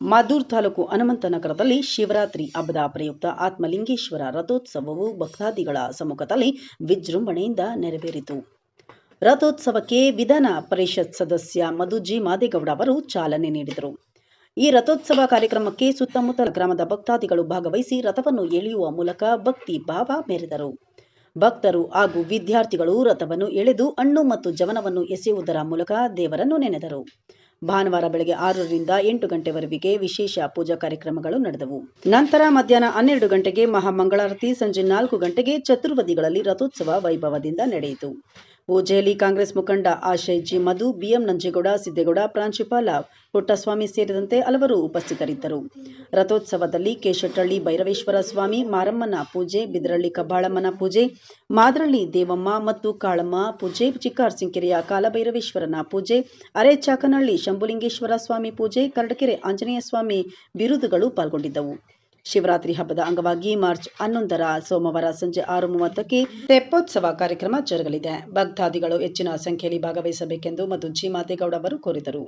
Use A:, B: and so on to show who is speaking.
A: ಮಾದೂರ್ ತಾಲೂಕು ಹನುಮಂತನಗರದಲ್ಲಿ ಶಿವರಾತ್ರಿ ಹಬ್ಬದ ಪ್ರಯುಕ್ತ ಆತ್ಮಲಿಂಗೇಶ್ವರ ರಥೋತ್ಸವವು ಭಕ್ತಾದಿಗಳ ಸಮ್ಮುಖದಲ್ಲಿ ವಿಜೃಂಭಣೆಯಿಂದ ನೆರವೇರಿತು. ರಥೋತ್ಸವಕ್ಕೆ ವಿಧಾನ ಪರಿಷತ್ ಸದಸ್ಯ ಮಧುಜಿ ಮಾದೇಗೌಡ ಅವರು ಚಾಲನೆ ನೀಡಿದರು. ಈ ರಥೋತ್ಸವ ಕಾರ್ಯಕ್ರಮಕ್ಕೆ ಸುತ್ತಮುತ್ತಲ ಗ್ರಾಮದ ಭಕ್ತಾದಿಗಳು ಭಾಗವಹಿಸಿ ರಥವನ್ನು ಎಳೆಯುವ ಮೂಲಕ ಭಕ್ತಿ ಭಾವ ಮೆರೆದರು. ಭಕ್ತರು ಹಾಗೂ ವಿದ್ಯಾರ್ಥಿಗಳು ರಥವನ್ನು ಎಳೆದು ಹಣ್ಣು ಮತ್ತು ಜವನವನ್ನು ಎಸೆಯುವುದರ ಮೂಲಕ ದೇವರನ್ನು ನೆನೆದರು. ಭಾನುವಾರ ಬೆಳಗ್ಗೆ ಆರರಿಂದ ಎಂಟು ಗಂಟೆವರೆಗೆ ವಿಶೇಷ ಪೂಜಾ ಕಾರ್ಯಕ್ರಮಗಳು ನಡೆದವು. ನಂತರ ಮಧ್ಯಾಹ್ನ ಹನ್ನೆರಡು ಗಂಟೆಗೆ ಮಹಾಮಂಗಳಾರತಿ ಸಂಜೆ ನಾಲ್ಕು ಗಂಟೆಗೆ ಚತುರ್ವದಿಗಳಲ್ಲಿ ರಥೋತ್ಸವ ವೈಭವದಿಂದ ನಡೆಯಿತು. ಪೂಜೆಯಲ್ಲಿ ಕಾಂಗ್ರೆಸ್ ಮುಖಂಡ ಆಶಯ್ ಜಿ ಮಧು, ಬಿಎಂ ನಂಜೇಗೌಡ, ಸಿದ್ದೇಗೌಡ, ಪ್ರಾಂಶುಪಾಲ ಪುಟ್ಟಸ್ವಾಮಿ ಸೇರಿದಂತೆ ಹಲವರು ಉಪಸ್ಥಿತರಿದ್ದರು. ರಥೋತ್ಸವದಲ್ಲಿ ಕೇಶಟಳ್ಳಿ ಭೈರವೇಶ್ವರ ಸ್ವಾಮಿ, ಮಾರಮ್ಮನ ಪೂಜೆ, ಬಿದರಳ್ಳಿ ಕಬ್ಬಾಳಮ್ಮನ ಪೂಜೆ, ಮಾದರಳ್ಳಿ ದೇವಮ್ಮ ಮತ್ತು ಕಾಳಮ್ಮ ಪೂಜೆ ಚಿಕ್ಕಾರ್ಸಿಂಕೆರೆಯ ಕಾಲಭೈರವೇಶ್ವರನ ಪೂಜೆ, ಅರೆಚಾಕನಹಳ್ಳಿ ಶಂಭುಲಿಂಗೇಶ್ವರ ಸ್ವಾಮಿ ಪೂಜೆ, ಕರಡಕೆರೆ ಆಂಜನೇಯ ಸ್ವಾಮಿ ಬಿರುದುಗಳು ಪಾಲ್ಗೊಂಡಿದ್ದವು. ಶಿವರಾತ್ರಿ ಹಬ್ಬದ ಅಂಗವಾಗಿ ಮಾರ್ಚ್ ಹನ್ನೊಂದರ ಸೋಮವಾರ ಸಂಜೆ ಆರು ಮೂವತ್ತಕ್ಕೆ ತೆಪ್ಪೋತ್ಸವ ಕಾರ್ಯಕ್ರಮ ಜರುಗಲಿದೆ. ಭಕ್ತಾದಿಗಳು ಹೆಚ್ಚಿನ ಸಂಖ್ಯೆಯಲ್ಲಿ ಭಾಗವಹಿಸಬೇಕೆಂದು ಮತ್ತು ಜಿ ಅವರು ಕೋರಿದರು.